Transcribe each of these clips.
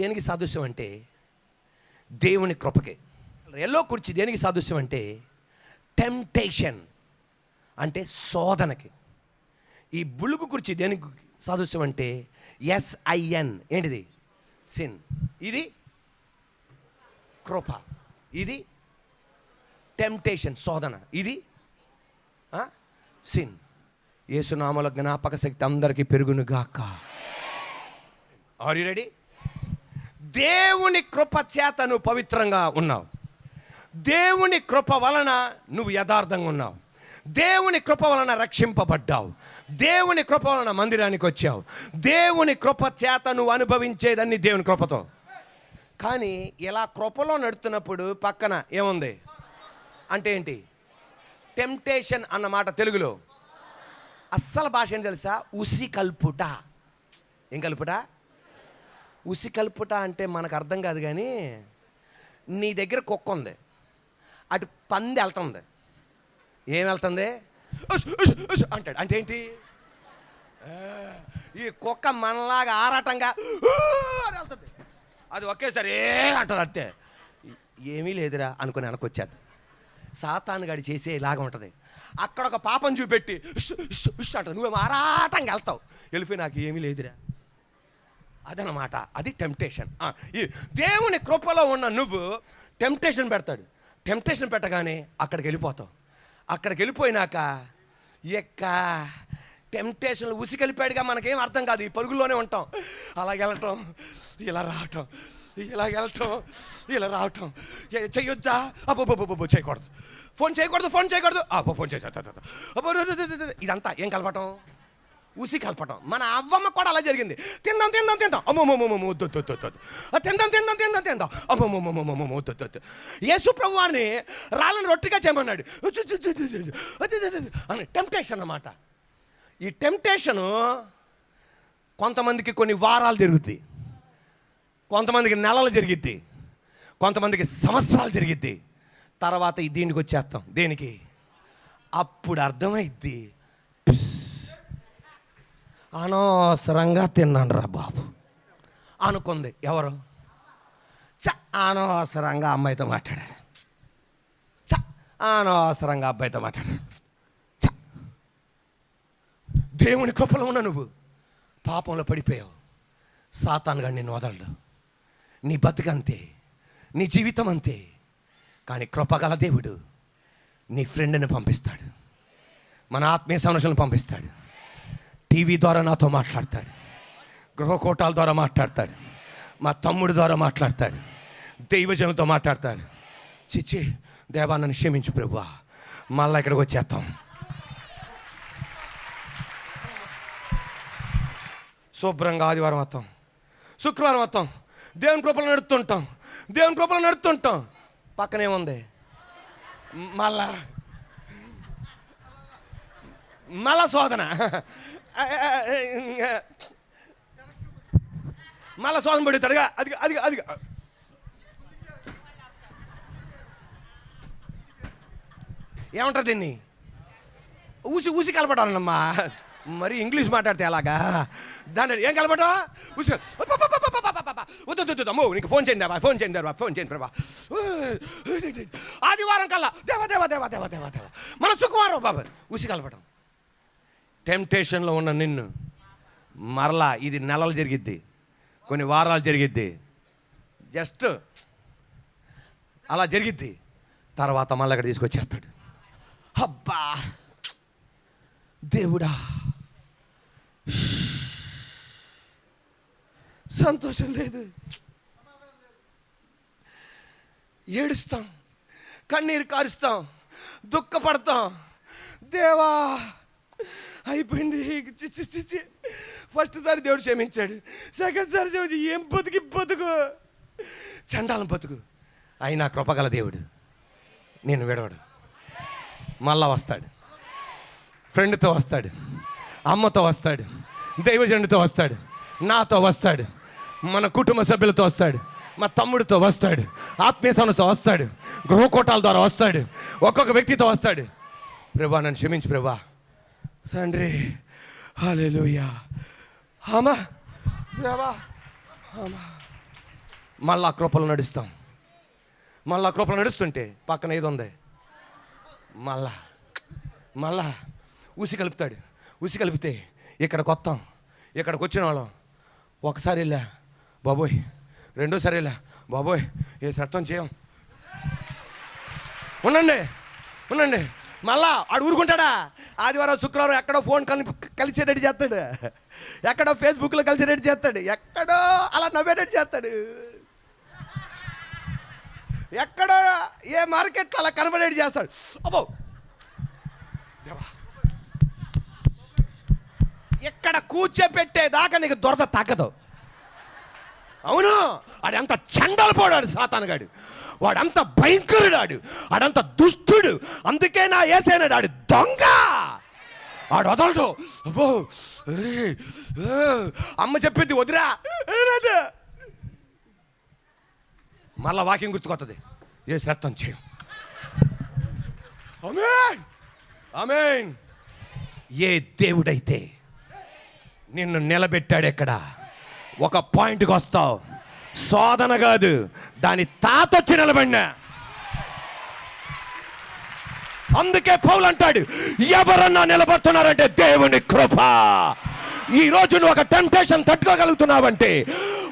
దేనికి సాదృశ్యం అంటే దేవుని కృపకే. ఎల్లో కుర్చీ దేనికి సాదృశ్యం అంటే టెంప్టేషన్ అంటే శోధనకి. ఈ బులుగు కుర్చీ దేనికి సాదృశ్యం అంటే ఎస్ఐఎన్ ఏంటిది? సిన్ ఇది కృప. ఇది టెంప్టేషన్ శోధన. ఇది సిన్ యేసునామల జ్ఞాపక శక్తి అందరికీ పెరుగును గాక ఆర్ యు రెడీ దేవుని కృప చేత నువ్వు పవిత్రంగా ఉన్నావు. దేవుని కృప వలన నువ్వు యథార్థంగా ఉన్నావు. దేవుని కృప వలన రక్షింపబడ్డావు. దేవుని కృప వలన మందిరానికి వచ్చావు. దేవుని కృప చేత నువ్వు అనుభవించేదన్ని దేవుని కృపతో. కానీ ఇలా కృపలో నడుతున్నప్పుడు పక్కన ఏముంది? అంటే ఏంటి? టెంప్టేషన్ అన్నమాట తెలుగులో. అస్సలు భాష ఏంటి తెలుసా? ఉసి కల్పుట ఏం కలుపుట? ఉసి కలుపుట అంటే మనకు అర్థం కాదు కానీ నీ దగ్గర కుక్క ఉంది. అటు పంది వెళ్తుంది. ఏం వెళ్తుంది? అంటాడు. అంటే ఏంటి? ఈ కుక్క మనలాగా ఆరాటంగా వెళ్తుంది. అది ఒకేసారి ఏ అంటుంది అంతే. ఏమీ లేదురా అనుకుని వెనకొచ్చేది సాతాను గడి చేసే ఇలాగ ఉంటుంది. అక్కడ ఒక పాపం చూపెట్టి అంటుంది. నువ్వేమో ఆరాటంగా వెళ్తావు? వెళ్ళిపోయి నాకు ఏమీ లేదురా. అదనమాట. అది టెంప్టేషన్ ఈ దేవుని కృపలో ఉన్న నువ్వు టెంప్టేషన్ పెడతాడు. టెంప్టేషన్ పెట్టగానే అక్కడికి వెళ్ళిపోతావు. అక్కడికి వెళ్ళిపోయినాక ఎక్క టెంప్టేషన్ ఉసికెళ్ళిపోయాడుగా మనకేం అర్థం కాదు. ఈ పరుగుల్లోనే ఉంటాం. అలా వెళ్ళటం ఇలా రావటం ఇలా వెళ్ళటం ఇలా రావటం. చెయ్యొద్దా? అబ్బో చేయకూడదు. ఫోన్ చేయకూడదు ఫోన్ చేయకూడదు. అబ్బో ఫోన్ చేసా ఇదంతా ఏం కలపటం ఉసి కలపటం. మన అవ్వమ్మ కూడా అలా జరిగింది. తిందాం తిందాం తిందాం. అమ్మమ్మమ్మమ్మ వద్దు వద్దు వద్దు తిందాం తిందాం తిందాం తిందాం. అమ్మమ్మమ్మమ్మమ్మ వద్దు వద్దు యేసు ప్రభు వారిని రాళ్ళని రొట్టిగా చేయమన్నాడు. అని టెంప్టేషన్ అన్నమాట. ఈ టెంప్టేషను కొంతమందికి కొన్ని వారాలు జరుగుద్ది. కొంతమందికి నెలలు జరిగిద్ది. కొంతమందికి సంవత్సరాలు జరిగిద్ది. తర్వాత ఈ దీనికి వచ్చేస్తాం. దేనికి? అప్పుడు అర్థమైద్ది. అనవసరంగా తిన్నాను రా బాబు. అనుకుంది. ఎవరు? చ అనవసరంగా అమ్మాయితో మాట్లాడాడు. చ అనవసరంగా అబ్బాయితో మాట్లాడాడు. చ దేవుని కృపలో ఉన్న నువ్వు పాపంలో పడిపోయావు. సాతానుగా నిన్ను వదలడు. నీ బతుకంతే నీ జీవితం అంతే కానీ కృపగల దేవుడు నీ ఫ్రెండ్ని పంపిస్తాడు. మన ఆత్మీయ సమస్యలను పంపిస్తాడు. టీవీ ద్వారా నాతో మాట్లాడతాడు. గృహకోటాల ద్వారా మాట్లాడతాడు. మా తమ్ముడి ద్వారా మాట్లాడతాడు. దైవజనంతో మాట్లాడతాడు. చిచ్చి దేవా నన్ను క్షమించు ప్రభువా. మళ్ళా ఇక్కడికి వచ్చేస్తాం. శుభ్రంగా ఆదివారం వస్తాం. శుక్రవారం వస్తాం. దేవుని కృపలు నడుస్తుంటాం దేవుని కృపలు నడుస్తుంటాం పక్కనేముంది మళ్ళా. మళ్ళా శోధన. మళ్ళా శోధన పడుతాడుగా. అది అది అది ఏమంటారు దీన్ని? ఊసి ఊసి కలపడాలన్నమ్మా మరి ఇంగ్లీష్ మాట్లాడితే ఎలాగా? దాని ఏం కలపడం? ఊసి వద్దు అమ్మో నీకు ఫోన్ చేయండి ఫోన్ చేయండి దేవా ఫోన్ చేయండి ప్రభా. ఆదివారం కల్లా. దేవా దేవా దేవా దేవా దేవా దేవా. మన శుక్రవారం బాబా. ఊసి కలపడం. టెంప్టేషన్లో ఉన్న నిన్ను మరలా ఇది నెలలు జరిగిద్ది కొన్ని వారాలు జరిగిద్ది. జస్ట్ అలా జరిగిద్ది. తర్వాత మళ్ళీ అక్కడ తీసుకొచ్చేస్తాడు. అబ్బా! దేవుడా! సంతోషం లేదు. ఏడుస్తాం కన్నీరు కారుస్తాం దుఃఖపడతాం. దేవా! అయిపోయింది. చిచ్చి చిచ్చి ఫస్ట్ సారి దేవుడు క్షమించాడు. సెకండ్ సారి క్షమించి ఏం బతుకి బతుకు? చండాలం బతుకు. అయినా కృపగల దేవుడు. నేను విడవడు. మళ్ళా వస్తాడు. ఫ్రెండ్తో వస్తాడు. అమ్మతో వస్తాడు. దైవజనుడితో వస్తాడు. నాతో వస్తాడు. మన కుటుంబ సభ్యులతో వస్తాడు. మా తమ్ముడితో వస్తాడు. ఆత్మీయ సంస్థతో వస్తాడు. గృహకోటాల ద్వారా వస్తాడు. ఒక్కొక్క వ్యక్తితో వస్తాడు. ప్రభా నన్ను క్షమించు ప్రభా. తండ్రి హాలేలుయా దేవా హమా మళ్ళా కృపలు నడుస్తాం. మళ్ళా కృపలు నడుస్తుంటే పక్కన ఏది ఉంది. మళ్ళా మళ్ళా ఉసి కలుపుతాడు. ఉసి కలిపితే ఇక్కడికి వస్తాం. ఇక్కడికి వచ్చిన వాళ్ళం. ఒకసారి వెళ్ళా. బాబోయ్ రెండోసారి వెళ్ళా. బాబోయ్ ఏ సత్వం చేయం. ఉండండి ఉండండి. మళ్ళా ఆడు ఊరుకుంటాడా? ఆదివారం శుక్రవారం ఎక్కడో ఫోన్ కలిపి కలిసేటట్టు చేస్తాడు. ఎక్కడో ఫేస్బుక్లో కలిసేటట్టు చేస్తాడు. ఎక్కడో అలా నవ్వేటట్టు చేస్తాడు. ఎక్కడో ఏ మార్కెట్లో అలా కనబడేట్ చేస్తాడు. అబ్బో! ఎక్కడ కూర్చోపెట్టే దాకా నీకు దొరద తగ్గదు. అవును. ఆడంత చండలు పోడాడు సాతానగాడు. వాడంత భయంకరుడాడు. ఆడంత దుష్టుడు. అందుకే నా ఏసైనాడు ఆడు దొంగ. ఆడు వదలడు. అబ్బో. అమ్మ చెప్పింది వదిరా. మళ్ళా వాకింగ్ గుర్తుకొస్తుంది ఏ శ్రద్ధం చేయం. అమేన్ అమేన్ ఏ దేవుడైతే నిన్ను నిలబెట్టాడు ఎక్కడా ఒక పాయింట్కి వస్తావు. శోధన కాదు దాని తాత వచ్చి నిలబడినా. అందుకే పౌలు అంటాడు ఎవరన్నా నిలబడుతున్నారంటే దేవుని కృప. ఈ రోజు నువ్వు ఒక టెంప్టేషన్ తట్టుకోగలుగుతున్నావంటే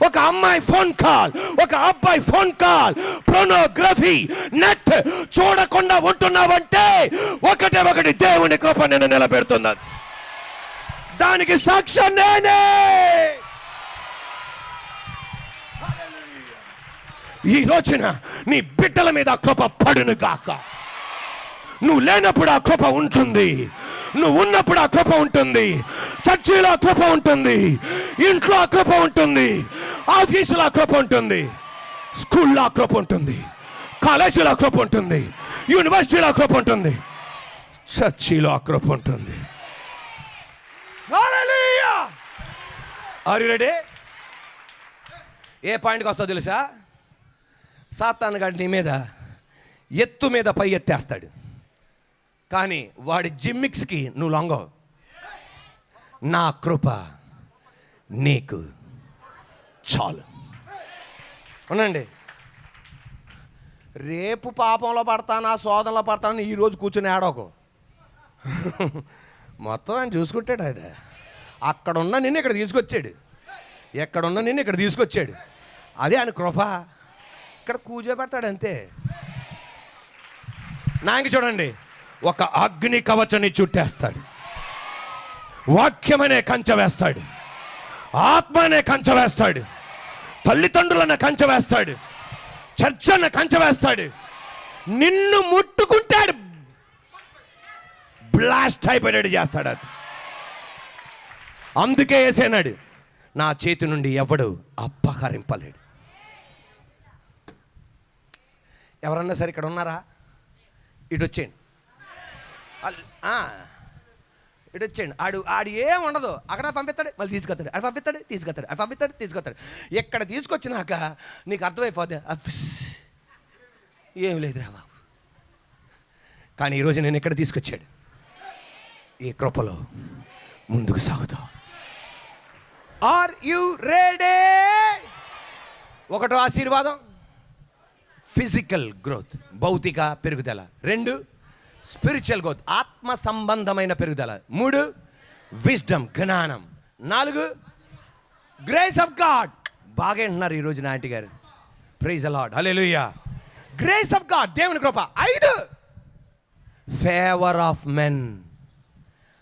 ఒక అమ్మాయి ఫోన్ కాల్ ఒక అబ్బాయి ఫోన్ కాల్ ప్రోనోగ్రఫీ నెట్ చూడకుండా ఉంటున్నావంటే ఒకటే ఒకటి దేవుని కృప నిన్ను నిలబెడుతున్నది దానికి సాక్ష్యం నేనే! ఈ రోజున నీ బిడ్డల మీద కృప పడును గాక. నువ్వు లేనప్పుడు ఆ కృప ఉంటుంది. నువ్వు ఉన్నప్పుడు ఆ కృప ఉంటుంది. చర్చిలో ఆ కృప ఉంటుంది. ఇంట్లో ఆ కృప ఉంటుంది. ఆఫీసులో ఆ కృప ఉంటుంది. స్కూల్లో ఆ కృప ఉంటుంది. కాలేజీలో ఆ కృప ఉంటుంది. యూనివర్సిటీలో ఆ కృప ఉంటుంది. చర్చిలో ఆ కృప ఉంటుంది. ఆర్ రెడీ ఏ పాయింట్కి వస్తుందో తెలుసా? సాతాన్ గాడి నీ మీద ఎత్తు మీద పై ఎత్తేస్తాడు. కానీ వాడి జిమ్మిక్స్కి నువ్వు లొంగవు. నా కృప నీకు చాలు. అవునండి. రేపు పాపంలో పడతానా శోధనలో పడతాను ఈరోజు కూర్చుని ఆడోకు మొత్తం ఆయన చూసుకుంటాడు ఆయన అక్కడున్న నిన్ను ఇక్కడ తీసుకొచ్చాడు. ఎక్కడున్న నిన్ను ఇక్కడ తీసుకొచ్చాడు. అదే ఆయన కృప. ఇక్కడ కూజోబెడతాడు అంతే నాకి చూడండి ఒక అగ్ని కవచని చుట్టేస్తాడు. వాక్యమనే కంచె వేస్తాడు. ఆత్మ అనే కంచె వేస్తాడు. తల్లిదండ్రులన్న కంచె వేస్తాడు. చర్చ అనే కంచె వేస్తాడు. నిన్ను ముట్టుకుంటాడు. బ్లాస్ట్ అయిపోయాడు చేస్తాడు అది. అందుకే వేసేనాడు నా చేతి నుండి ఎవడు అపహరింపలేడు ఎవరన్నా సరే ఇక్కడ ఉన్నారా? ఇటు వచ్చేయండి. ఇటు వచ్చేయండి. ఆడు ఆడు ఏం ఉండదు. అక్కడ పంపిస్తాడు మళ్ళీ తీసుకొస్తాడు. అక్కడ పంపిస్తాడు తీసుకొస్తాడు. అక్కడ పంపిస్తాడు తీసుకొస్తాడు. ఎక్కడ తీసుకొచ్చినాక నీకు అర్థమైపోద్ది. ఏం లేదురా బాబు. కానీ ఈరోజు నేను ఎక్కడ తీసుకొచ్చాడు. ఈ కృపలో ముందుకు సాగుతాం. ఆర్ యు రెడీ ఒకటో ఆశీర్వాదం. ఫిజికల్ గ్రోత్ భౌతిక పెరుగుదల. రెండు స్పిరిచువల్ గ్రోత్ ఆత్మ సంబంధమైన పెరుగుదల. మూడు విజ్డమ్ జ్ఞానం. నాలుగు గ్రేస్ ఆఫ్ గాడ్. బాగా వింటున్నారు ఈరోజు నా ఆంటీ గారు. ప్రైజ్ అలాడ్ హలెలుయా గ్రేస్ ఆఫ్ గాడ్ దేవుని కృప. ఐదు ఫేవర్ ఆఫ్ మెన్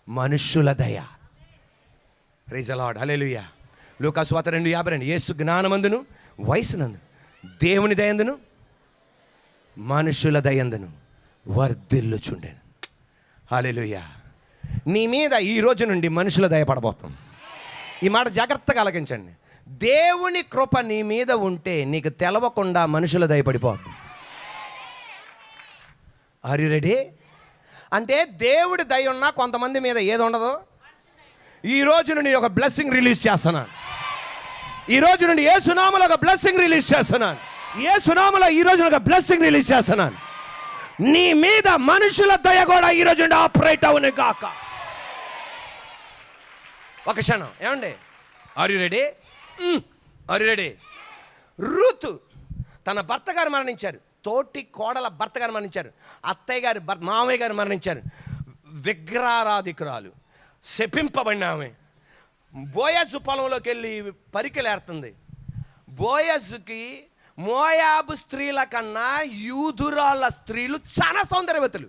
మనుష్యుల దయ. ప్రైజ్ అలాడ్ హల్లెలూయా వాత రెండు యాభై రెండు. యేసు జ్ఞానమందును వయసునందు దేవుని దయందును మనుషుల దయందును వర్ధిల్లుచుండెను. హల్లెలూయా. నీ మీద ఈ రోజు నుండి మనుషుల దయ ఈ మాట జాగ్రత్తగా అలగించండి దేవుని కృప నీ మీద ఉంటే నీకు తెలవకుండా మనుషుల దయ పడిపోద్ది. ఆర్ యు రెడీ అంటే దేవుడి దయ ఉన్నా కొంతమంది మీద ఏది ఉండదు. ఈ రోజు నుండి ఒక బ్లెస్సింగ్ రిలీజ్ చేస్తున్నాను. ఈ రోజు నుండి ఏ సునామలో ఒక బ్లెస్సింగ్ రిలీజ్ చేస్తున్నాను. ఏ సునామలో ఈ రోజు ఒక బ్లెస్సింగ్ రిలీజ్ చేస్తున్నాను. నీ మీద మనుషుల దయ కూడా ఈ రోజు ఆపరేట్ అవును కాక ఒక క్షణం ఏమండి? Are you ready ready Ruth తన భర్త గారు మరణించారు. తోటి కోడల భర్త గారు మరణించారు. అత్తయ్య గారు భర్త మామయ్య గారు మరణించారు. విగ్రహారాధికురాలు శపింపబడిన ఆమె. బోయసు పొలంలోకి వెళ్ళి పరికెలేరుతుంది. బోయస్కి మోయాబు స్త్రీల కన్నా యూదురాల స్త్రీలు చాలా సౌందర్యవతులు.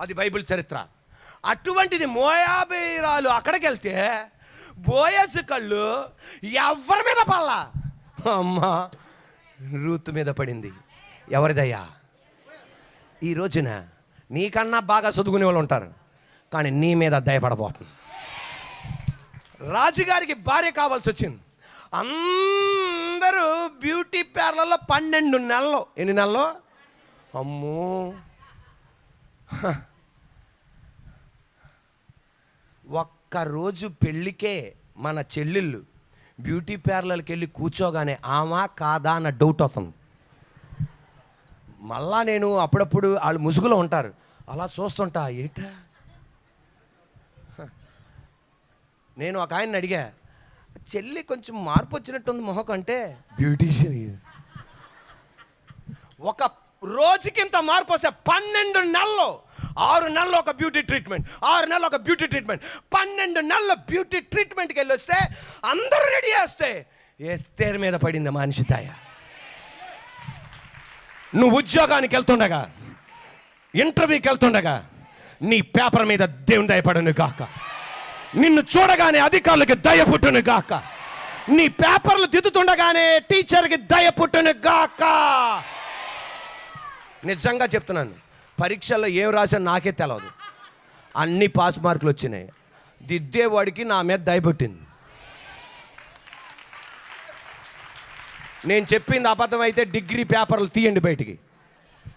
అది బైబిల్ చరిత్ర. అటువంటిది మోయాబీరాలు అక్కడికి వెళ్తే బోయసు కళ్ళు ఎవరి మీద పడలా? అమ్మా రూతు మీద పడింది. ఎవరిదయ్యా? ఈ రోజున నీకన్నా బాగా చదువుకునే వాళ్ళు ఉంటారు కానీ నీ మీద దయపడబోతుంది. రాజుగారికి భార్య కావాల్సి వచ్చింది అందరూ బ్యూటీ పార్లర్లో పన్నెండు నెలలు. ఎన్ని నెలలు? అమ్మో. ఒక్కరోజు పెళ్ళికే మన చెల్లెళ్ళు బ్యూటీ పార్లర్కి వెళ్ళి కూర్చోగానే ఆమా కాదా అన్న డౌట్ అవుతుంది మళ్ళా నేను అప్పుడప్పుడు వాళ్ళు ముసుగులో ఉంటారు. అలా చూస్తుంటా ఏంటా నేను ఒక ఆయన్ని అడిగా చెల్లి కొంచెం మార్పు వచ్చినట్టుంది మొహం కంటే బ్యూటీషియన్ ఒక రోజుకింత మార్పు వస్తే పన్నెండు నెలలు ఆరు నెలలు ఒక బ్యూటీ ట్రీట్మెంట్ ఆరు నెలలు ఒక బ్యూటీ ట్రీట్మెంట్ పన్నెండు నెలల బ్యూటీ ట్రీట్మెంట్కి వెళ్ళి వస్తే అందరూ రెడీ చేస్తే ఎస్తేర్ మీద పడింది మనిషి దయ నువ్వు ఉద్యోగానికి వెళ్తుండగా ఇంటర్వ్యూకి వెళ్తుండగా నీ పేపర్ మీద దేవుని దయపడను గాక. నిన్ను చూడగానే అధికారులకి దయ పుట్టును గాక. నీ పేపర్లు దిద్దుతుండగానే టీచర్కి దయ పుట్టును గాక. నిజంగా చెప్తున్నాను పరీక్షల్లో ఏం రాశాను నాకే తెలియదు అన్ని పాస్ మార్కులు వచ్చినాయి. దిద్దేవాడికి నా మీద దయ పుట్టింది. నేను చెప్పింది అబద్ధం అయితే డిగ్రీ పేపర్లు తీయండి బయటికి.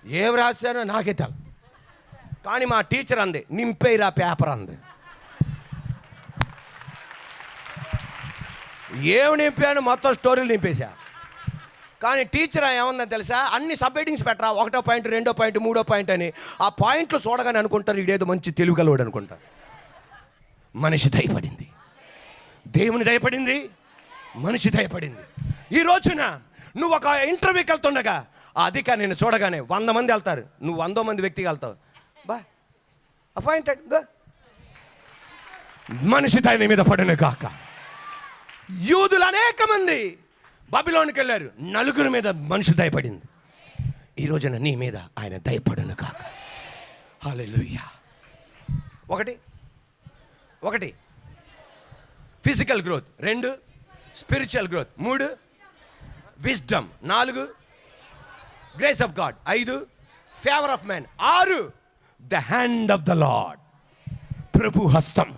ఏం రాశానో నాకే తెల కానీ మా టీచర్ అంది నింపేరా పేపర్ అంది. ఏమి నింపాను మొత్తం స్టోరీలు నింపేశా. కానీ టీచర్ ఏమన్నా తెలుసా? అన్ని సబ్ హెడ్డింగ్స్ పెట్టరా? ఒకటో పాయింట్ రెండో పాయింట్ మూడో పాయింట్ అని. ఆ పాయింట్లు చూడగానే అనుకుంటారు ఇదేదో మంచి తెలుగు గలవాడు అనుకుంటారు. మనిషి దయపడింది. దేవుని దయపడింది. మనిషి దయపడింది. ఈ రోజున నువ్వు ఒక ఇంటర్వ్యూకి వెళ్తుండగా ఆ అధికారి నేను చూడగానే వంద మంది వెళ్తారు. నువ్వు వందో మంది వ్యక్తికి వెళ్తావు. బా అపాయింటెడ్ మనిషి దయ మీద పడిన కాక యూదులు అనేక మంది బబిలోనికి వెళ్ళారు. నలుగురి మీద మనుషులు దయపడింది. ఈ రోజున నీ మీద ఆయన దయపడను కాక. హాలెలుయ్యా ఒకటి. ఒకటి. Physical growth. రెండు. Spiritual growth. మూడు. విజ్డమ్. నాలుగు. Grace of God. ఐదు. Favour of man. ఆరు. The hand of the Lord ప్రభు హస్తం.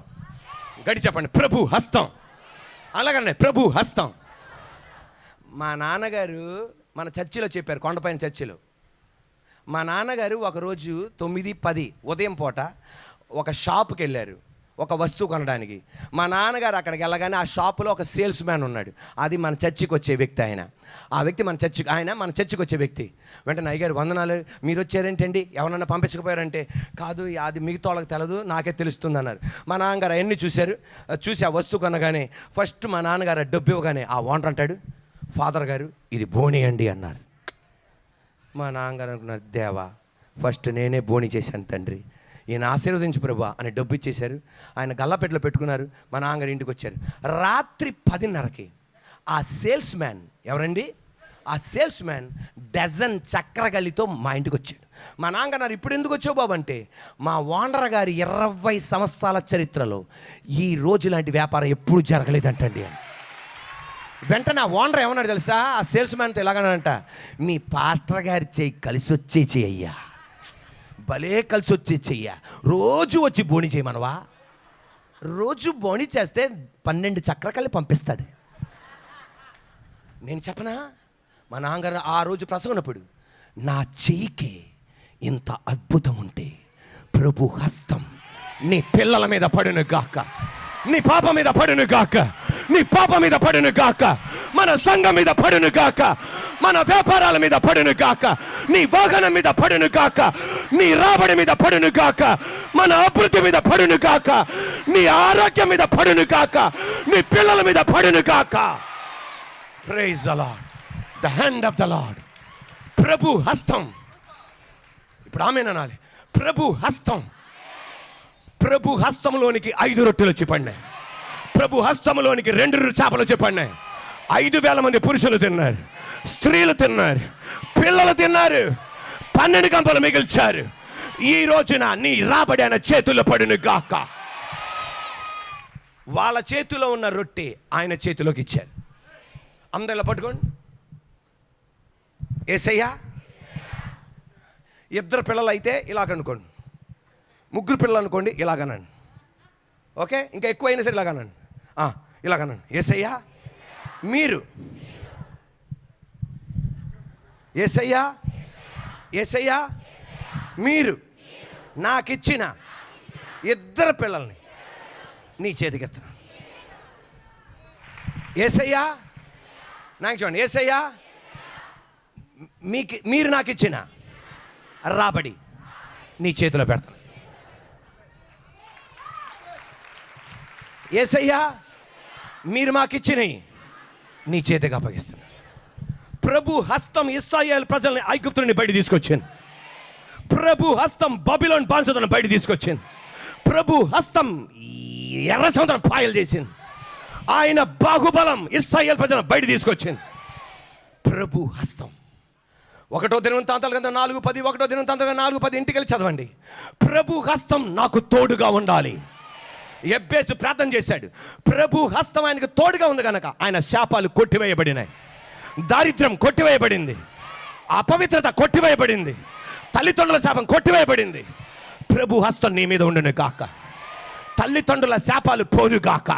గడి చెప్పండి. ప్రభు హస్తం. అలాగనే ప్రభు హస్తం. మా నాన్నగారు మన చర్చిలో చెప్పారు కొండపైన చర్చిలో. మా నాన్నగారు ఒకరోజు తొమ్మిది పది ఉదయం పూట ఒక షాప్కి వెళ్ళారు ఒక వస్తువు కొనడానికి. మా నాన్నగారు అక్కడికి వెళ్ళగానే ఆ షాపులో ఒక సేల్స్ మ్యాన్ ఉన్నాడు. అది మన చర్చికి వచ్చే వ్యక్తి ఆయన. ఆ వ్యక్తి మన చర్చి ఆయన మన చర్చికి వచ్చే వ్యక్తి. వెంటనే అయ్యగారు వందనాలు. మీరు వచ్చారేంటండి? ఎవరన్నా పంపించకపోయారంటే? కాదు అది మిగతా వాళ్ళకి తెలదు. నాకే తెలుస్తుంది అన్నారు. మా నాన్నగారు అవన్నీ చూశారు. చూసి ఆ వస్తువు కొనగానే ఫస్ట్ మా నాన్నగారు డబ్బు ఇవ్వగానే ఆ ఓనర్ అంటాడు? ఫాదర్ గారు ఇది బోని అండి అన్నారు. మా నాన్నగారు అనుకున్నారు దేవా ఫస్ట్ నేనే బోని చేశాను తండ్రి. ఈయన ఆశీర్వదించు ప్రభా అని డబ్బు ఇచ్చేశారు. ఆయన గల్లపెట్టలో పెట్టుకున్నారు. మా నాన్నగారు ఇంటికి వచ్చారు. రాత్రి పదిన్నరకి ఆ సేల్స్ మ్యాన్ ఎవరండి? ఆ సేల్స్ మ్యాన్ డజన్ చక్రగలితో మా ఇంటికి వచ్చాడు. మా నాన్నగారు ఇప్పుడు ఎందుకు వచ్చావు బాబు? అంటే మా ఓనర్ గారి ఇరవై సంవత్సరాల చరిత్రలో ఈ రోజు లాంటి వ్యాపారం ఎప్పుడు జరగలేదంటండి అని. వెంటనే ఆ ఓనర్ ఏమన్నాడు తెలుసా? ఆ సేల్స్ మ్యాన్తో ఎలాగనంట మీ పాస్టర్ గారి చేయి కలిసి వచ్చే చెయ్యా భలే కలిసి వచ్చి చెయ్య. రోజు వచ్చి బోణి చేయమనవా? రోజు బోణి చేస్తే పన్నెండు చక్రకల్లి పంపిస్తాడు. నేను చెప్పనా? మా నాన్నగారు ఆ రోజు ప్రసంగనప్పుడు నా చెయ్యికి ఇంత అద్భుతం ఉంటే ప్రభు హస్తం నీ పిల్లల మీద పడును గాక. నీ పాప మీద పడును గాక. నీ పాప మీద పడును గాక. మన సంఘం మీద పడును గాక. మన వ్యాపారాల మీద పడును గాక. నీ వాహనం మీద పడును గాక. నీ రాబడి మీద పడును కాక మన అభివృద్ధి మీద పడును కాక నీ ఆరోగ్యం మీద పడును కాక నీ పిల్లల మీద పడును కాక praise the Lord the hand of the Lord ప్రభు హస్తం. ఇప్పుడు ఆమెననాలి ప్రభు హస్తం. ప్రభు హస్తంలోనికి ఐదు రొట్టెలు వచ్చి పడినాయి. ప్రభు హస్తంలోనికి రెండు చేపలు వచ్చి పడినాయి. ఐదు వేల మంది పురుషులు తిన్నారు. స్త్రీలు తిన్నారు. పిల్లలు తిన్నారు. పన్నెండు గంపలు మిగిల్చారు. ఈ రోజున నీ రాబడి ఆయన చేతుల్లో పడిన గాక. వాళ్ళ చేతిలో ఉన్న రొట్టె ఆయన చేతిలోకి ఇచ్చారు. అందరిలో పట్టుకోండి. ఏసయ్యా? ఇద్దరు పిల్లలు అయితే ఇలాగ అనుకోండి. ముగ్గురు పిల్లలు అనుకోండి ఇలాగనండి ఓకే? ఇంకా ఎక్కువ అయినా సరే ఇలాగనండి ఇలాగనండి ఏసయ్యా? మీరు? ఏసయ్యా? ఏసయ్యా మీరు నాకిచ్చిన ఇద్దరు పిల్లల్ని నీ చేతికెత్తను. ఏసయ్యా నాకు చూడండి ఏసయ్యా మీకు మీరు నాకు ఇచ్చిన రాబడి నీ చేతిలో పెడతాను. ఏసయ్యా మీరు మాకిచ్చినవి నీ చేతికి అప్పగిస్తాను ప్రభు హస్తం ఇస్రాయేల్ ప్రజల్ని ఐగుప్తుని బయట తీసుకొచ్చింది. ప్రభు హస్తం బబిలోన్ బాన్సతను బయట తీసుకొచ్చింది. ప్రభు హస్తం ఎర్ర సముద్రం పాయలు చేసింది. ఆయన బాహుబలం ఇస్రాయేల్ ప్రజలను బయట తీసుకొచ్చింది. ప్రభు హస్తం. ఒకటో దినవృత్తాంతాల కింద నాలుగు పది ఒకటో దినవృత్తాంతాల నాలుగు పది ఇంటికి వెళ్ళి చదవండి. ప్రభు హస్తం నాకు తోడుగా ఉండాలి. ఎబ్బేసు ప్రార్థన చేశాడు. ప్రభు హస్తం ఆయనకు తోడుగా ఉంది కనుక ఆయన శాపాలు కొట్టివేయబడినాయి. దారిద్ర్యం కొట్టివేయబడింది. అపవిత్రత కొట్టివేయబడింది. తల్లిదండ్రుల శాపం కొట్టివేయబడింది. ప్రభు హస్తం నీ మీద ఉండును గాక. తల్లిదండ్రుల శాపాలు పోను గాక.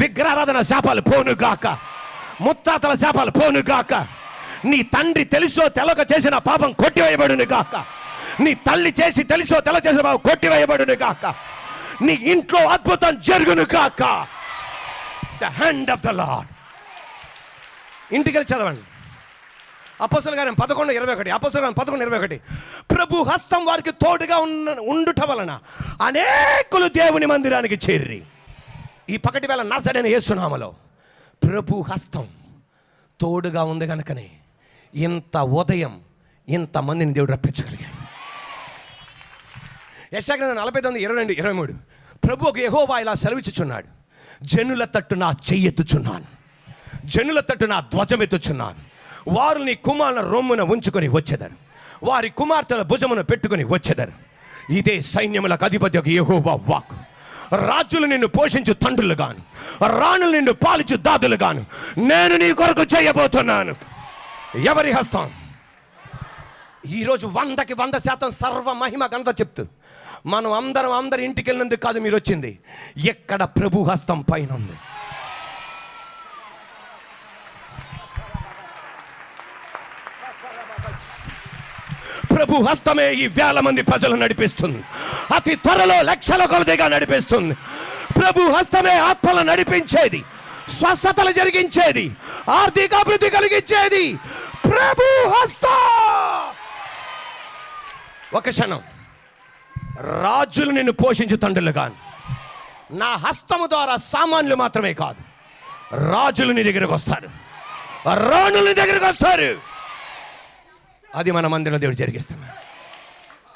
విగ్రహారాధన శాపాలు పోను గాక. ముత్తాతల శాపాలు పోను గాక. నీ తండ్రి తెలుసో తెలక చేసిన పాపం కొట్టివేయబడును గాక. నీ తల్లి చేసి తెలుసో తెల చేసిన పాపం కొట్టివేయబడును గాక. నీ ఇంట్లో అద్భుతం జరుగును గాక. The hand of the Lord ఇంటికి వెళ్ళి చదవండి. అపోసల గారి పదకొండు ఇరవై ఒకటి అపోసల గారి పదకొండు ఇరవై ఒకటి. ప్రభు హస్తం వారికి తోడుగా ఉన్న ఉండుట వలన అనేకులు దేవుని మందిరానికి చేరి ఈ పకటి వేళ నాసడైన యేసునామలో ప్రభు హస్తం తోడుగా ఉంది కనుకనే ఇంత ఉదయం ఇంతమందిని దేవుడు రప్పించగలిగాడు. యశాగ్రంథం నలభై తొమ్మిది ఇరవై రెండు ఇరవై మూడు. ప్రభు ఒక యహోబా ఇలా సెలవిచ్చుచున్నాడు. జనుల తట్టు నా చెయ్యెత్తుచున్నాను. జనుల తట్టు నా ధ్వజమెత్తుచున్నాను. వారు నీ కుమారుల రొమ్మున ఉంచుకొని వచ్చేదారు. వారి కుమార్తెల భుజమును పెట్టుకొని వచ్చేదారు. ఇదే సైన్యములకు అధిపతి ఒక యహోవా వాక్ రాజులు నిన్ను పోషించు తండ్రులు గాను రాణులు నిన్ను పాలించు దాదులు గాను నేను నీ కొరకు చేయబోతున్నాను. ఎవరి హస్తం? ఈరోజు వందకి వంద శాతం సర్వ మహిమ ఘనత చెప్తూ మనం అందరం అందరి ఇంటికి వెళ్ళినందుకు కాదు మీరు వచ్చింది ఎక్కడ ప్రభు హస్తం పైన ఉంది? ప్రభు హస్తమే ఈ వేల మంది ప్రజలు నడిపిస్తుంది. అతి త్వరలో లక్షల కొలదిగా నడిపిస్తుంది. ప్రభు హస్తమే ఆత్మలు నడిపించేది. స్వస్థతలు జరిగించేది. ఆర్థిక అభివృద్ధి కలిగించేది. ప్రభు హస్త! ఒక క్షణం. రాజులు నిన్ను పోషించు తండ్రులు కాను నా హస్తము ద్వారా సామాన్యులు మాత్రమే కాదు. రాజులు నీ దగ్గరకు వస్తారు. రాణులు నీ దగ్గరకు వస్తారు. అది మన మందిరంలో దేవుడు జరిగిస్తున్నాడు.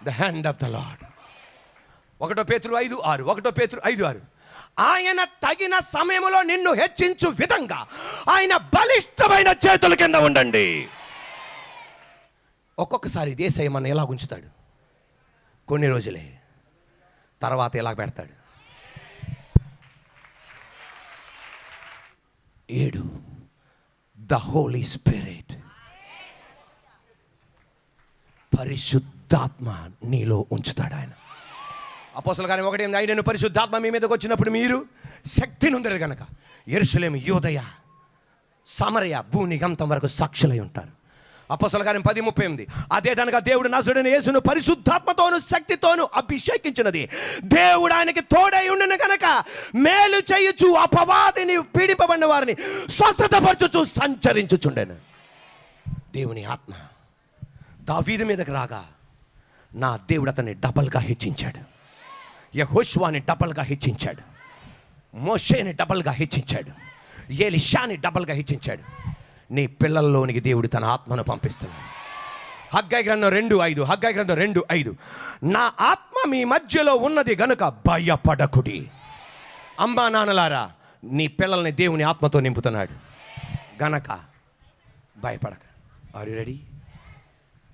The hand of the Lord ఒకటో పేతురు ఐదు ఆరు ఒకటో పేతురు ఐదు ఆరు. ఆయన తగిన సమయంలో నిన్ను హెచ్చించు విధంగా ఆయన బలిష్టమైన చేతుల కింద ఉండండి. ఒక్కొక్కసారి దేశ మన ఎలా ఉంచుతాడు? కొన్ని రోజులే. తర్వాత ఎలా పెడతాడు? ఏడు. ద హోలీ స్పిరిట్ పరిశుద్ధాత్మ నీలో ఉంచుతాడు ఆయన. అపోసలు కానీ ఒకటి ఎనిమిది, ఆయన పరిశుద్ధాత్మ మీ మీదకి వచ్చినప్పుడు మీరు శక్తి నుందరు కనుక ఎరుసలేం యోదయ సమరయ భూనిగంతం వరకు సాక్షులై ఉంటారు. అపోసల గారి పది ముప్పై ఎనిమిది. అదే దానిగా దేవుడు నసుడిని యేసును పరిశుద్ధాత్మతోను శక్తితోను అభిషేకించినది. దేవుడు ఆయనకి తోడై ఉండిన కనుక మేలు చేయుచు అపవాదిని పీడింపబడిన వారిని స్వస్థతపరచుచు సంచరించుచుండెను. దేవుని ఆత్మ దావీదు మీదకి రాగా నా దేవుడు అతన్ని డబల్గా హెచ్చించాడు. యహోష్వాని డబల్గా హెచ్చించాడు. మోషేని డబల్గా హెచ్చించాడు. ఏలిషాని డబల్గా హెచ్చించాడు. నీ పిల్లల్లోనికి దేవుడు తన ఆత్మను పంపిస్తున్నాడు. హగ్గాయ గ్రంథం రెండు ఐదు హగ్గాయ గ్రంథం రెండు ఐదు. నా ఆత్మ మీ మధ్యలో ఉన్నది గనుక భయపడకుడి. అమ్మా నాన్నలారా నీ పిల్లల్ని దేవుని ఆత్మతో నింపుతున్నాడు. గనక భయపడక. ఆర్ యు రెడీ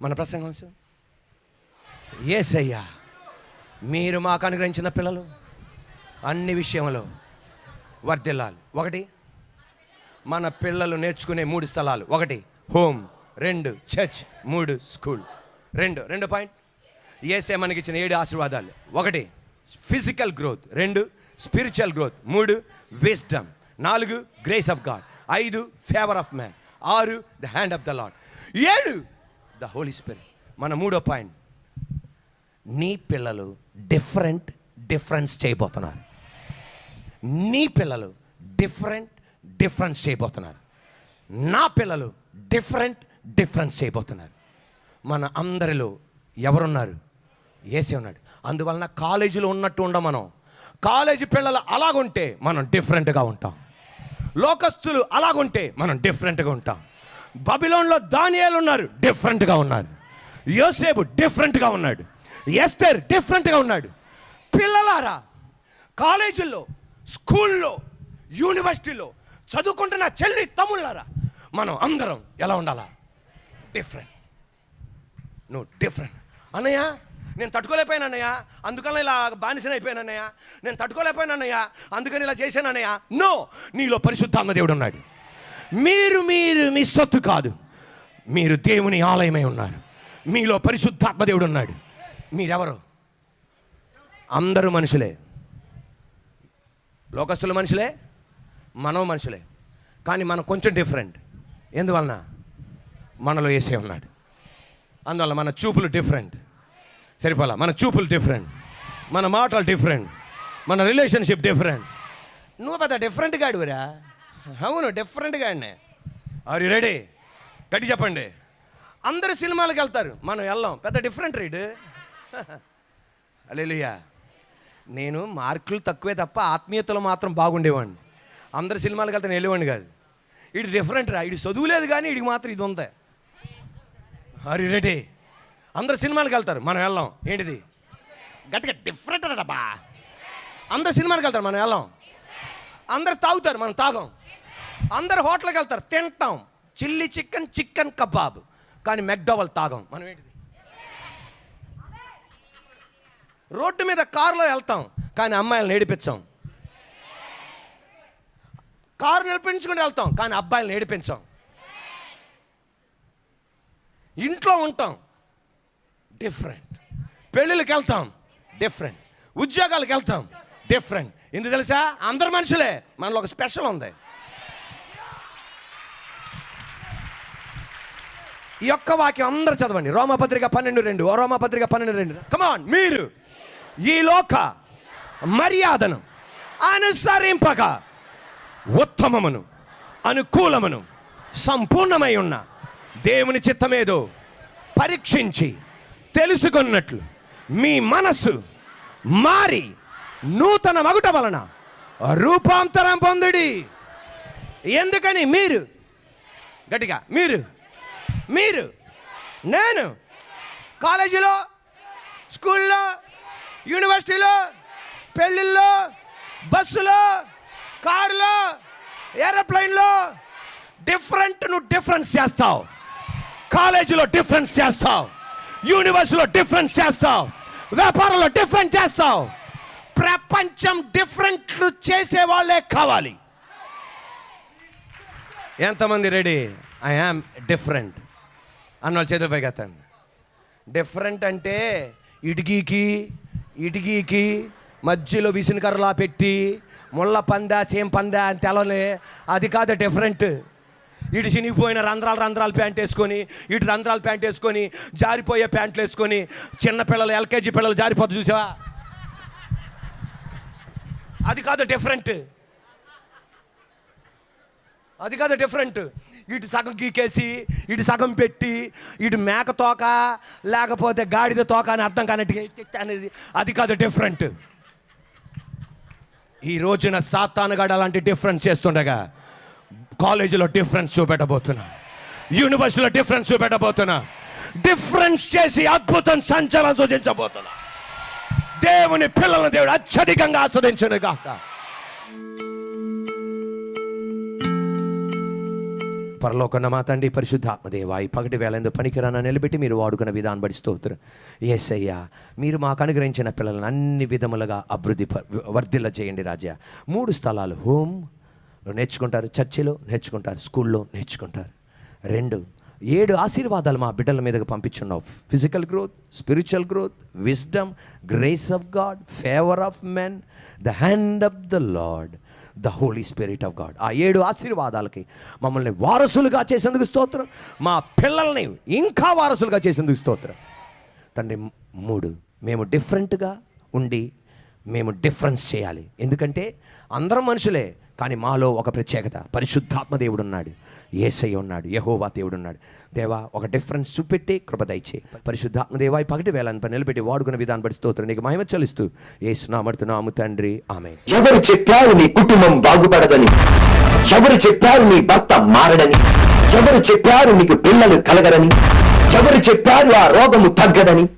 మన ప్రసంగం ఏసయ్యా మీరు మాకు అనుగ్రహించిన పిల్లలు అన్ని విషయంలో వర్ధిల్లాలి. ఒకటి మన పిల్లలు నేర్చుకునే మూడు స్థలాలు. ఒకటి హోమ్. రెండు చర్చ్. మూడు స్కూల్. రెండు రెండు పాయింట్. ఏసే మనకి ఇచ్చిన ఏడు ఆశీర్వాదాలు. ఒకటి ఫిజికల్ గ్రోత్. రెండు స్పిరిచువల్ గ్రోత్. మూడు విజ్డమ్. నాలుగు గ్రేస్ ఆఫ్ గాడ్. ఐదు ఫేవర్ ఆఫ్ మ్యాన్. ఆరు the hand of the Lord ఏడు ద హోలీ స్పిరిట్ మన మూడో పాయింట్. నీ పిల్లలు డిఫరెంట్ డిఫరెన్స్ చేయబోతున్నారు. నీ పిల్లలు డిఫరెంట్ డిఫరెన్స్ చేయబోతున్నారు. నా పిల్లలు డిఫరెంట్ డిఫరెన్స్ చేయబోతున్నారు. మన అందరిలో ఎవరున్నారు? ఏసే ఉన్నాడు. అందువలన కాలేజీలో ఉన్నట్టు ఉండం మనం. కాలేజీ పిల్లలు అలాగుంటే మనం డిఫరెంట్గా ఉంటాం. లోకస్తులు అలాగుంటే మనం డిఫరెంట్గా ఉంటాం. బబిలోన్లో దానియాలు ఉన్నారు. డిఫరెంట్గా ఉన్నారు యోసేపు డిఫరెంట్గా ఉన్నాడు. ఎస్తర్ డిఫరెంట్గా ఉన్నాడు. పిల్లలారా కాలేజీల్లో స్కూల్లో యూనివర్సిటీలో చదువుకుంటున్న చెల్లి తమ్ముళ్ళారా మనం అందరం ఎలా ఉండాలా? డిఫరెంట్. నువ్వు డిఫరెంట్. అన్నయ్య నేను తట్టుకోలేకపోయాను అన్నయ్య. అందుకని ఇలా బానిసన అయిపోయాను అన్నయ్య. నేను తట్టుకోలేకపోయాను అన్నయ్య. అందుకని ఇలా చేశాను అన్నయ్య. నో నీలో పరిశుద్ధాత్మ దేవుడు ఉన్నాడు. మీరు మీరు మీ సొత్తు కాదు. మీరు దేవుని ఆలయమై ఉన్నారు. మీలో పరిశుద్ధాత్మ దేవుడు ఉన్నాడు. మీరెవరు? అందరూ మనుషులే. లోకస్తుల మనుషులే మనం మనుషులే. కానీ మనం కొంచెం డిఫరెంట్ ఎందువలన? మనలో వేసే ఉన్నాడు. అందువల్ల మన చూపులు డిఫరెంట్ సరిపోలా? మన చూపులు డిఫరెంట్ మన మాటలు డిఫరెంట్ మన రిలేషన్షిప్ డిఫరెంట్ నువ్వు పెద్ద డిఫరెంట్ గాడివరా. అవును డిఫరెంట్ అండి. ఆర్ యు రెడీ గట్టి చెప్పండి. అందరు సినిమాలకు వెళ్తారు. మనం వెళ్ళాం. పెద్ద డిఫరెంట్ రీడ్. అలేలుయ్యా నేను మార్కులు తక్కువే తప్ప ఆత్మీయతలో మాత్రం బాగుండేవాడిని. అందరు సినిమాలకు వెళ్తే నేను వెళ్ళేవాడిని కాదు. ఇటు డిఫరెంట్ రా. ఇటు చదువులేదు కానీ ఇడికి మాత్రం ఇది ఉంది. ఆర్ యు రెడీ అందరు సినిమాలకు వెళ్తారు. మనం వెళ్ళాం. ఏంటిది? గట్టిగా డిఫరెంట్ అడబా అందరు సినిమాలకు వెళ్తారు. మనం వెళ్ళాం. అందరు తాగుతారు. మనం తాగం. అందరు హోటల్కి వెళ్తారు తింటాం. Chilli chicken chicken kebab. కానీ మెక్డోవల్ తాగం. మనం ఏంటిది? రోడ్డు మీద కారులో వెళ్తాం కానీ అమ్మాయిలను ఏడిపించాం. కారు నడిపించుకుని వెళ్తాం కానీ అబ్బాయిలను ఏడిపించాం. ఇంట్లో ఉంటాం. డిఫరెంట్. పెళ్ళిళ్ళకి వెళ్తాం డిఫరెంట్. ఉద్యోగాలకు వెళ్తాం డిఫరెంట్. ఎందుకు తెలుసా? అందరు మనుషులే. మనలో ఒక స్పెషల్ ఉంది. ఈ యొక్క వాక్యం అందరూ చదవండి. రోమపత్రిక పన్నెండు రెండు. ఓ రోమపత్రిక పన్నెండు రెండు. కమాన్ మీరు ఈ లోక మర్యాదను అనుసరింపక ఉత్తమమును అనుకూలమును సంపూర్ణమై ఉన్న దేవుని చిత్తమేదో పరీక్షించి తెలుసుకున్నట్లు మీ మనస్సు మారి నూతన మగుట వలన రూపాంతరం పొందుడి. ఎందుకని? మీరు గట్టిగా మీరు మీరు? నేను? కాలేజీలో? స్కూల్లో? యూనివర్సిటీలో? పెళ్ళిళ్ళలో బస్సులో? కారులో? ఏరోప్లైన్లో? డిఫరెంట్ నువ్వు డిఫరెన్స్ చేస్తావు. కాలేజీలో డిఫరెన్స్ చేస్తావు. యూనివర్సిటీలో డిఫరెన్స్ చేస్తావు. వ్యాపారంలో డిఫరెంట్ చేస్తావు. ప్రపంచం డిఫరెంట్లు చేసే వాళ్ళే కావాలి. ఎంతమంది రెడీ? I am different. అన్న వాళ్ళ చేతుల పైకి ఎత్తండి. డిఫరెంట్ అంటే ఇటుకీకి ఇటుకీకి మధ్యలో విసునకర్రలా పెట్టి ముళ్ళ పందా చేం పందా అని తెలవలే అది కాదు డిఫరెంట్ ఇటు చినిగిపోయిన రంధ్రాలు రంధ్రాలు ప్యాంట్ వేసుకొని ఇటు రంధ్రాలు ప్యాంట్ వేసుకొని జారిపోయే ప్యాంట్లు వేసుకొని చిన్న పిల్లలు ఎల్కేజీ పిల్లలు జారిపోతు చూసావా? అది కాదు డిఫరెంట్ అది కాదు డిఫరెంట్ ఇటు సగం గీకేసి ఇటు సగం పెట్టి ఇటు మేక తోక లేకపోతే గాడిద తోక అని అర్థం కానట్టుగా అనేది. అది కాదు డిఫరెంట్ ఈ రోజున సాతానుగాడు అలాంటి డిఫరెంట్ చేస్తుండగా కాలేజీలో డిఫరెన్స్ చూపెట్టబోతున్నా. యూనివర్సిటీలో డిఫరెన్స్ చూపెట్టబోతున్నా. డిఫరెన్స్ చేసి అద్భుతం సంచలనం సూచించబోతున్నా దేవుని పిల్లలను దేవుడు అత్యధికంగా ఆస్వాదించను కాక పరలోకన్న మా తండ్రి పరిశుద్ధాత్మదేవా ఈ పగటి వేళ ఎందుకు పనికిరాన నిలబెట్టి మీరు వాడుకున్న విధానం బడి స్తోత్రం. అయ్యా మీరు మాకు అనుగ్రహించిన పిల్లలను అన్ని విధములుగా అభివృద్ధి ప- వర్ధిల్ల చేయండి రాజా. మూడు స్థలాలు హోమ్ నేర్చుకుంటారు చర్చిలో నేర్చుకుంటారు స్కూల్లో నేర్చుకుంటారు. రెండు ఏడు ఆశీర్వాదాలు మా బిడ్డల మీదకు పంపించున్నావు. Physical growth spiritual growth wisdom grace of God favour of men the hand of the Lord the Holy Spirit of God ఆ ఏడు ఆశీర్వాదాలకి మమ్మల్ని వారసులుగా చేసేందుకు స్తోత్రం. మా పిల్లల్ని ఇంకా వారసులుగా చేసేందుకు స్తోత్రం. తండ్రి మూడు మేము డిఫరెంట్గా ఉండి మేము డిఫరెన్స్ చేయాలి. ఎందుకంటే అందరం మనుషులే. కానీ మాలో ఒక ప్రత్యేకత. పరిశుద్ధాత్మ దేవుడు ఉన్నాడు ఏసయ్య ఉన్నాడు. యహోవా దేవుడు ఉన్నాడు దేవా ఒక డిఫరెన్స్ చూపెట్టి కృప దయచే పరిశుద్ధాత్మ దేవా ఈ పగటి వేళ నిలబెట్టి వాడుకున్న విధానం పడి స్తోత్రం. నీకు మహిమ చలిస్తూ ఏసునామడుతున్నాము తండ్రి. ఆమె ఎవరు చెప్పారు నీ కుటుంబం బాగుపడదని? ఎవరు చెప్పారు నీ భర్త మారడని? ఎవరు చెప్పారు నీకు పిల్లలు కలగరని? ఎవరు చెప్పారు ఆ రోగము తగ్గదని?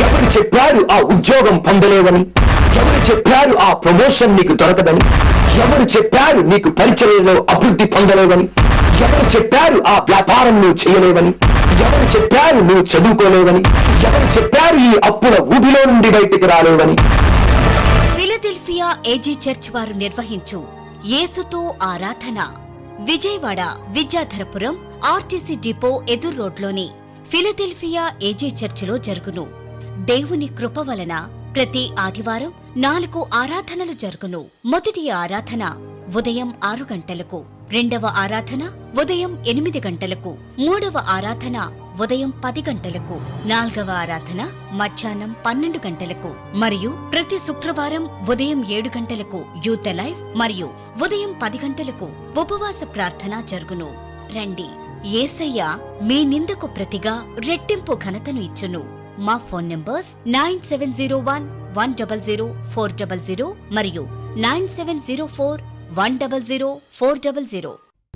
ఎవరు చెప్పారు ఆ ఉద్యోగం పొందలేవని? ఎవరు చెప్పారు ఆ ప్రమోషన్ నీకు దొరకదని? ఎవరు చెప్పారు నీకు పరిచయంలో అభివృద్ధి పొందలేవని? ఎవరు చెప్పారు ఆ వ్యాపారం నువ్వు చేయలేవని? ఎవరు చెప్పారు నువ్వు చదువుకోలేవని? ఎవరు చెప్పారు ఈ అప్పుల ఊబిలో నుండి బయటికి రాలేవని? ఫిలదెల్ఫియా ఏజీ చర్చ్ వారు నిర్వహించు యేసుతో ఆరాధన. విజయవాడ విద్యాధరపురం ఆర్టీసీ డిపో ఎదురు రోడ్లోని ఫిలదెల్ఫియా ఏజీ చర్చిలో జరుగును. దేవుని కృప వలన ప్రతి ఆదివారం నాలుగు ఆరాధనలు జరుగును. మొదటి ఆరాధన ఉదయం ఆరు గంటలకు రెండవ ఆరాధన ఉదయం ఎనిమిది గంటలకు మూడవ ఆరాధన ఉదయం పది గంటలకు నాల్గవ ఆరాధన మధ్యాహ్నం పన్నెండు గంటలకు మరియు ప్రతి శుక్రవారం ఉదయం ఏడు గంటలకు యూత్ లైవ్ మరియు ఉదయం పది గంటలకు ఉపవాస ప్రార్థన జరుగును. రండి. ఏసయ్య మీ నిందకు ప్రతిగా రెట్టింపు ఘనతను ఇచ్చును. మా phone numbers nine seven zero one one double zero four double zero మరియు nine seven zero four one double zero four double zero.